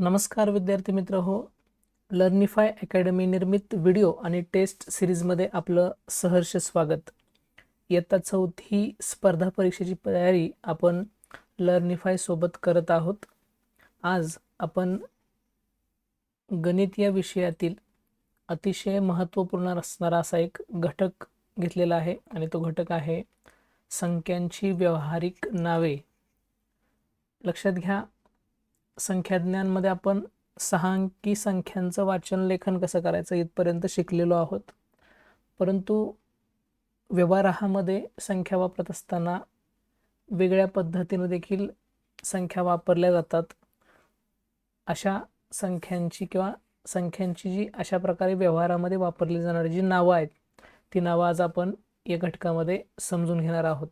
नमस्कार विद्यार्थी मित्र हो. लर्निफाय अकॅडमी निर्मित व्हिडिओ आणि टेस्ट सिरीजमध्ये आपलं सहर्ष स्वागत. इयत्ता चौथी स्पर्धा परीक्षेची तयारी आपण लर्निफाय सोबत करत आहोत. आज आपण गणित या विषयातील अतिशय महत्त्वपूर्ण असणारा असा एक घटक घेतलेला आहे आणि तो घटक आहे संख्यांची व्यावहारिक नावे. लक्षात घ्या संख्याज्ञांमध्ये आपण सहा अंकी संख्यांचं वाचन लेखन कसं करायचं इथपर्यंत शिकलेलो आहोत. परंतु व्यवहारामध्ये संख्या वापरत असताना वेगळ्या पद्धतीनं देखील संख्या वापरल्या जातात. अशा संख्यांची किंवा संख्यांची जी अशा प्रकारे व्यवहारामध्ये वापरली जाणारी जी नावं आहेत ती नावं आज आपण या घटकामध्ये समजून घेणार आहोत.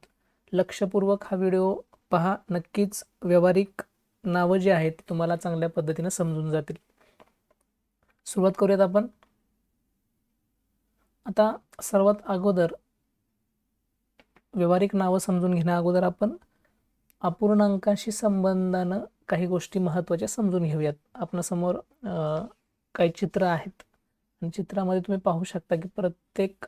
लक्षपूर्वक हा व्हिडिओ पहा. नक्कीच व्यावहारिक नावं जी आहेत ती तुम्हाला चांगल्या पद्धतीनं समजून जातील. सुरुवात करूयात आपण. आता सर्वात अगोदर व्यवहारिक नावं समजून घेण्या अगोदर आपण अपूर्णांकाशी संबंधानं काही गोष्टी महत्त्वाच्या समजून घेऊयात. आपणासमोर काही चित्र आहेत. आणि चित्रामध्ये तुम्ही पाहू शकता की प्रत्येक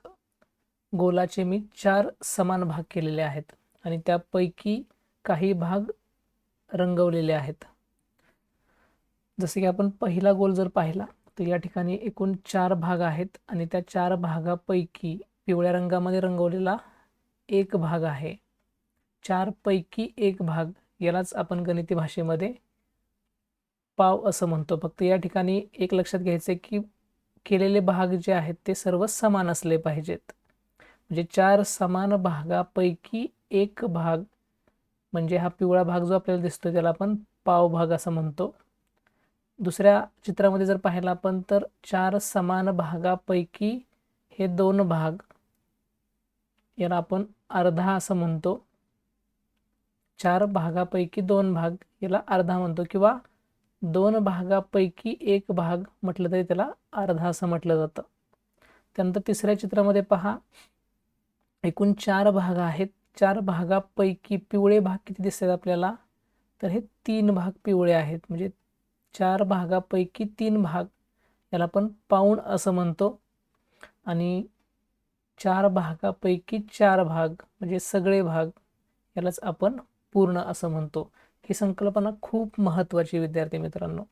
गोलाचे मी चार समान भाग केलेले आहेत. आणि त्यापैकी काही भाग रंगवलेले आहेत. जसे की आपण पहिला गोल जर पाहिला तर या ठिकाणी एकूण चार भाग आहेत आणि त्या चार भागापैकी पिवळ्या रंगामध्ये रंगवलेला एक भाग आहे. चार पैकी एक भाग यालाच आपण गणिती भाषेमध्ये पाव असं म्हणतो. फक्त या ठिकाणी एक लक्षात घ्यायचं आहे की केलेले भाग जे आहेत ते सर्व समान असले पाहिजेत. म्हणजे चार समान भागापैकी एक भाग म्हणजे हा पिवळा भाग जो आपल्याला दिसतो त्याला आपण पाव भाग असं म्हणतो. दुसऱ्या चित्रामध्ये जर पाहिला आपण तर चार समान भागापैकी हे दोन भाग याला आपण अर्धा असं म्हणतो. चार भागापैकी दोन भाग याला अर्धा म्हणतो किंवा दोन भागापैकी एक भाग म्हटलं तरी त्याला अर्धा असं म्हटलं जातं. त्यानंतर तिसऱ्या चित्रामध्ये पहा. एकूण चार भाग आहेत. चार भागापैकी पिवळे भाग किती दिसतात आपल्याला? तर हे तीन भाग पिवळे आहेत. म्हणजे चार भागापैकी तीन भाग याला आपण पाऊण असं म्हणतो. आणि चार भागापैकी चार भाग म्हणजे सगळे भाग यालाच आपण पूर्ण असं म्हणतो. ही संकल्पना खूप महत्त्वाची विद्यार्थी मित्रांनो.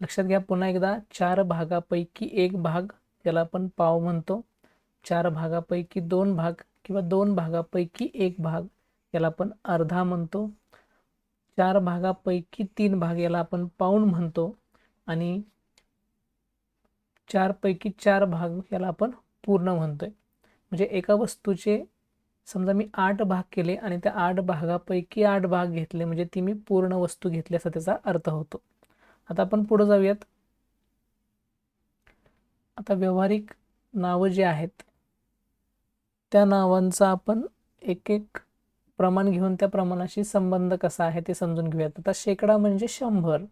लक्षात घ्या पुन्हा एकदा चार भागापैकी एक भाग याला आपण पाव म्हणतो. चार भागापैकी दोन भाग किंवा दोन भागापैकी एक भाग याला आपण अर्धा म्हणतो. चार भागापैकी तीन भाग याला आपण पाऊण म्हणतो. आणि चारपैकी चार भाग याला आपण पूर्ण म्हणतोय. म्हणजे एका वस्तूचे समजा मी आठ भाग केले आणि त्या आठ भागापैकी आठ भाग घेतले म्हणजे ती मी पूर्ण वस्तू घेतली असा त्याचा अर्थ होतो. आता आपण पुढे जाऊयात. आता व्यावहारिक नावं जी आहेत त्या नावांचा आपण एक एक प्रमाण घेऊन त्या प्रमाणाशी संबंध कसा आहे ते समजून घेऊयात. आता शेकडा म्हणजे शंभर.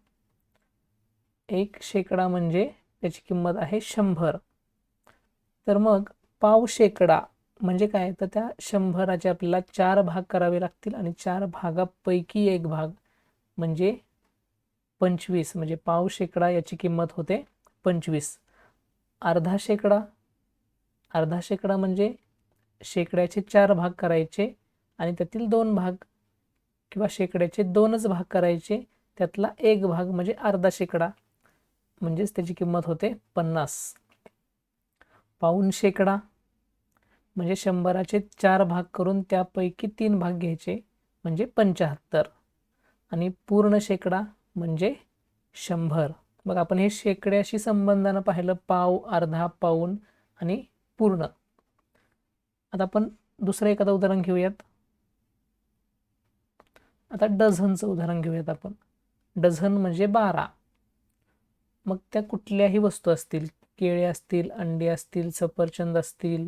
एक शेकडा म्हणजे त्याची किंमत आहे शंभर. तर मग पाव शेकडा म्हणजे काय? तर त्या शंभराचे आपल्याला चार भाग करावे लागतील आणि चार भागापैकी एक भाग म्हणजे पंचवीस. म्हणजे पाव शेकडा याची किंमत होते पंचवीस. अर्धा शेकडा. अर्धा शेकडा म्हणजे शेकड्याचे चार भाग करायचे आणि त्यातील दोन भाग किंवा शेकड्याचे दोनच भाग करायचे. त्यातला एक भाग म्हणजे अर्धा शेकडा म्हणजेच त्याची किंमत होते पन्नास. पाऊण शेकडा म्हणजे शंभराचे चार भाग करून त्यापैकी तीन भाग घ्यायचे म्हणजे पंच्याहत्तर आणि पूर्ण शेकडा म्हणजे शंभर. मग आपण हे शेकड्याशी संबंधानं पाहिलं पाव अर्धा पाऊण आणि पूर्ण. आता आपण दुसरं एखादं उदाहरण घेऊयात. आता डझनचं उदाहरण घेऊयात आपण. डझन म्हणजे बारा. मग त्या कुठल्याही वस्तू असतील केळे असतील अंडी असतील सफरचंद असतील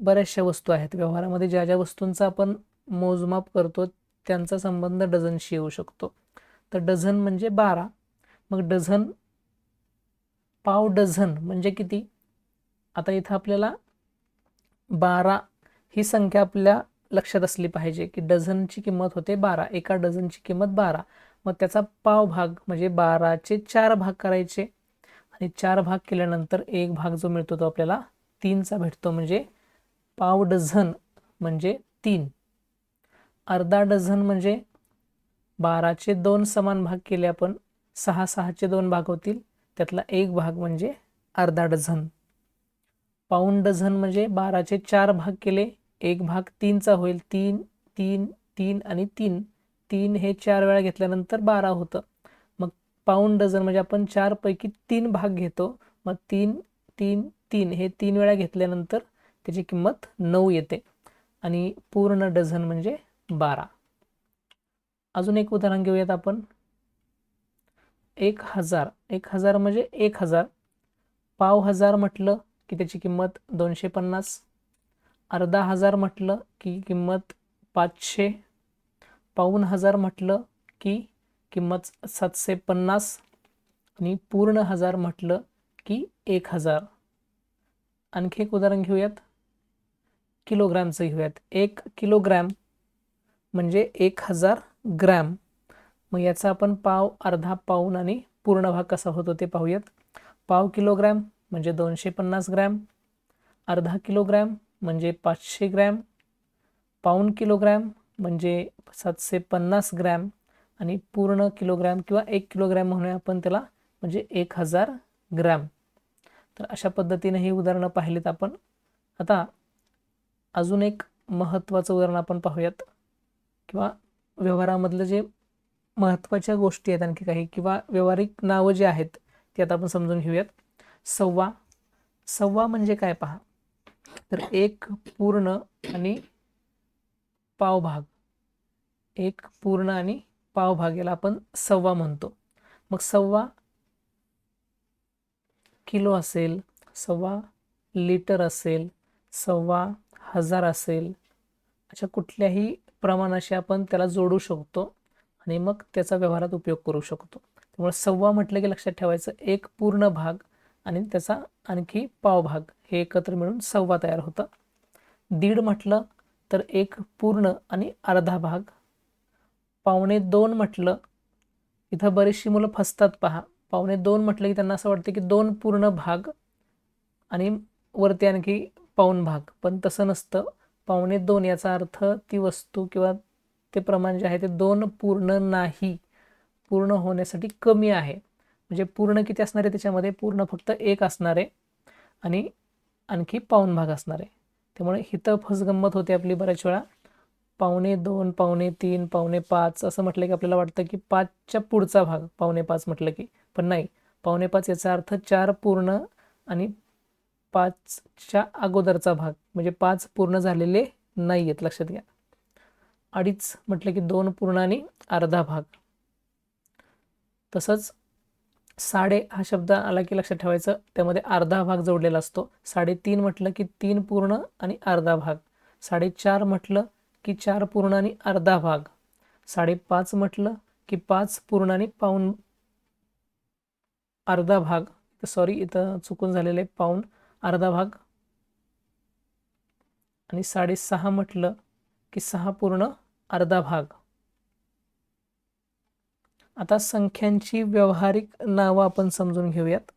बऱ्याचशा वस्तू आहेत. व्यवहारामध्ये ज्या ज्या वस्तूंचा आपण मोजमाप करतो त्यांचा संबंध डझनशी येऊ शकतो. तर डझन म्हणजे बारा. मग डझन पाव डझन म्हणजे किती? आता इथं आपल्याला बारा ही संख्या आपल्या लक्षात असली पाहिजे की डझनची किंमत होते बारा. एका डझनची किंमत बारा. मग त्याचा पाव भाग म्हणजे बाराचे चार भाग करायचे. आणि चार भाग केल्यानंतर एक भाग जो मिळतो तो आपल्याला तीनचा भेटतो म्हणजे पाव डझन म्हणजे तीन. अर्धा डझन म्हणजे बाराचे दोन समान भाग केले आपण सहा सहाचे दोन भाग होतील. त्यातला एक भाग म्हणजे अर्धा डझन. पाऊण डझन म्हणजे बाराचे चार भाग केले. एक भाग तीनचा होईल. तीन तीन तीन आणि तीन. तीन हे चार वेळा घेतल्यानंतर बारा होतं. मग पाऊण डझन म्हणजे आपण चारपैकी तीन भाग घेतो. मग तीन तीन तीन हे तीन वेळा घेतल्यानंतर त्याची किंमत नऊ येते. आणि पूर्ण डझन म्हणजे बारा. अजून एक उदाहरण घेऊयात आपण. एक हजार. एक हजार म्हणजे एक हजार. पाव हजार म्हटलं की त्याची किंमत दोनशे पन्नास अर्धा हजार म्हटलं की किंमत पाचशे. पाऊन हजार म्हटलं की किंमत सातशे पन्नास आणि पूर्ण हजार म्हटलं की एक हजार. आणखी एक उदाहरण घेऊयात. किलोग्रॅमचं घेऊयात. एक किलोग्रॅम म्हणजे एक हजार ग्रॅम. मग याचा आपण पाव अर्धा पाऊन आणि पूर्ण भाग कसा होतो ते पाहूयात. पाव किलोग्रॅम म्हणजे दोनशे पन्नास ग्रॅम अर्धा किलोग्रॅम म्हणजे पाचशे ग्रॅम पाऊन किलोग्रॅम म्हणजे सातशे पन्नास ग्रॅम आणि पूर्ण किलोग्रॅम किंवा एक किलोग्रॅम म्हणूया आपण त्याला म्हणजे एक हजार ग्रॅम. तर अशा पद्धतीने ही उदाहरणं पाहिलीत आपण. आता अजून एक महत्त्वाचं उदाहरण आपण पाहूयात किंवा व्यवहारामधलं जे महत्त्वाच्या गोष्टी आहेत आणखी काही किंवा व्यवहारिक नावं जे आहेत ते आता आपण समजून घेऊयात. सव्वा. सव्वा म्हणजे काय पहा? तर एक पूर्ण आणि पावभाग एक पूर्ण आणि पावभाग याला आपण सव्वा म्हणतो. मग सव्वा किलो असेल सव्वा लिटर असेल सव्वा हजार असेल अशा कुठल्याही प्रमाणाशी आपण त्याला जोडू शकतो आणि मग त्याचा व्यवहारात उपयोग करू शकतो. त्यामुळे सव्वा म्हटलं की लक्षात ठेवायचं एक पूर्ण भाग आणि त्याचा आणखी पावभाग हे एकत्र मिळून सव्वा तयार होतं. दीड म्हटलं तर एक पूर्ण आणि अर्धा भाग. पावणे दोन म्हटलं इथं बरीचशी मुलं फसतात पहा. पावणे दोन म्हटलं की त्यांना असं वाटतं की दोन पूर्ण भाग आणि वरती आणखी पाऊन भाग. पण तसं नसतं. पावणे दोन याचा अर्थ ती वस्तू किंवा ते प्रमाण जे आहे ते दोन पूर्ण नाही. पूर्ण होण्यासाठी कमी आहे. म्हणजे पूर्ण किती असणार आहे त्याच्यामध्ये? पूर्ण फक्त एक असणार आहे आणि आणखी पाऊन भाग असणार आहे. त्यामुळे हिथं फसगंमत होते आपली बऱ्याच वेळा. पावणे दोन पावणे तीन पावणे पाच असं म्हटलं की आपल्याला वाटतं की पाचच्या पुढचा भाग पावणे पाच म्हटलं की. पण नाही पावणे पाच याचा अर्थ चार पूर्ण आणि पाचच्या अगोदरचा भाग. म्हणजे पाच पूर्ण झालेले नाही आहेत लक्षात घ्या. अडीच म्हटलं की दोन पूर्ण आणि अर्धा भाग. तसंच साडे हा शब्द आला की लक्षात ठेवायचं. त्यामध्ये अर्धा भाग जोडलेला असतो. साडेतीन म्हटलं की तीन पूर्ण आणि अर्धा भाग. साडेचार म्हटलं की चार पूर्ण आणि अर्धा भाग. साडेपाच म्हटलं की पाच पूर्ण आणि पाऊन अर्धा भाग. सॉरी इथं चुकून झालेलं आहे पाऊन अर्धा भाग. आणि साडेसहा म्हटलं की सहा पूर्ण अर्धा भाग. आता संख्यांची व्यवहारिक नावं आपण समजून घेऊयात.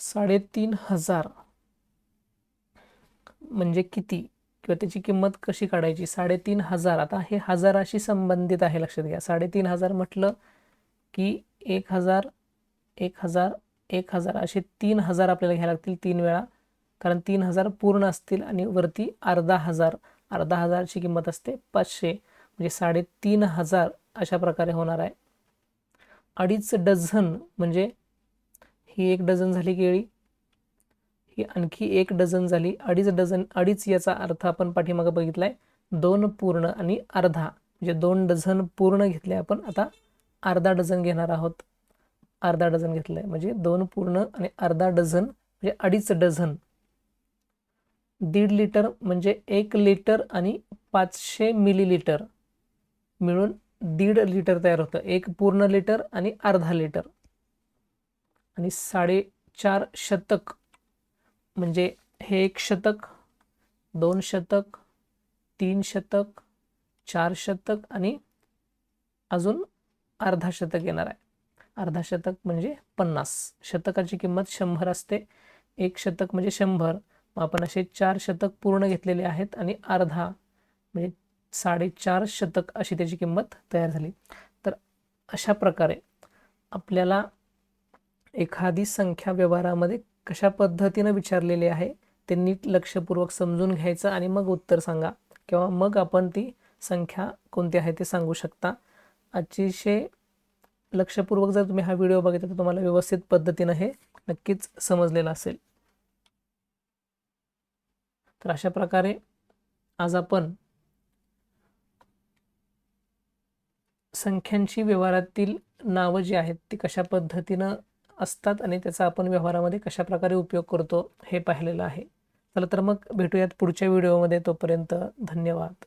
साडेतीन हजार म्हणजे किती? किंवा त्याची किंमत कशी काढायची? साडेतीन हजार. आता हे हजाराशी संबंधित आहे लक्षात घ्या. साडेतीन हजार म्हटलं की एक हजार एक हजार एक हजार. असे तीन हजार आपल्याला घ्यायला लागतील तीन वेळा. कारण तीन हजार पूर्ण असतील आणि वरती अर्धा हजार अर्धा हजारची किंमत असते पाचशे. म्हणजे साडेतीन हजार अशा प्रकारे होणार आहे. अडीच डझन म्हणजे ही एक डझन झाली केळी. ही आणखी एक डझन झाली अडीच डझन अडीच याचा अर्थ आपण पाठीमागं बघितला आहे दोन पूर्ण आणि अर्धा. म्हणजे दोन डझन पूर्ण घेतले आपण आता अर्धा डझन घेणार आहोत. अर्धा डझन घेतलं आहे म्हणजे दोन पूर्ण आणि अर्धा डझन म्हणजे अडीच डझन. दीड लिटर म्हणजे एक लिटर आणि पाचशे मिलीलिटर. मिळून दीड लिटर तयार होतं. एक पूर्ण लिटर आणि अर्धा लिटर. आणि साडेचार शतक. म्हणजे हे एक शतक दोन शतक तीन शतक चार शतक आणि अजून अर्धा शतक येणार आहे. अर्धा शतक म्हणजे पन्नास. शतकाची किंमत शंभर असते. एक शतक म्हणजे शंभर. मग आपण असे चार शतक पूर्ण घेतलेले आहेत आणि अर्धा म्हणजे साडेचार शतक अशी त्याची किंमत तयार झाली. तर अशा प्रकारे आपल्याला एखादी संख्या व्यवहारामध्ये कशा पद्धतीनं विचारलेली आहे ते नीट लक्षपूर्वक समजून घ्यायचं आणि मग उत्तर सांगा किंवा मग आपण ती संख्या कोणती आहे ते सांगू शकता. अतिशय लक्षपूर्वक जर तुम्ही हा व्हिडिओ बघितला तर तुम्हाला व्यवस्थित पद्धतीनं हे नक्कीच समजलेलं असेल. तर अशा प्रकारे आज आपण संख्यांची व्यवहारातील नावं जी आहेत ती कशा पद्धतीनं असतात आणि त्याचा आपण व्यवहारामध्ये कशा प्रकारे उपयोग करतो हे पाहिलेलं आहे. चला तर मग भेटूयात पुढच्या व्हिडिओमध्ये. तोपर्यंत धन्यवाद.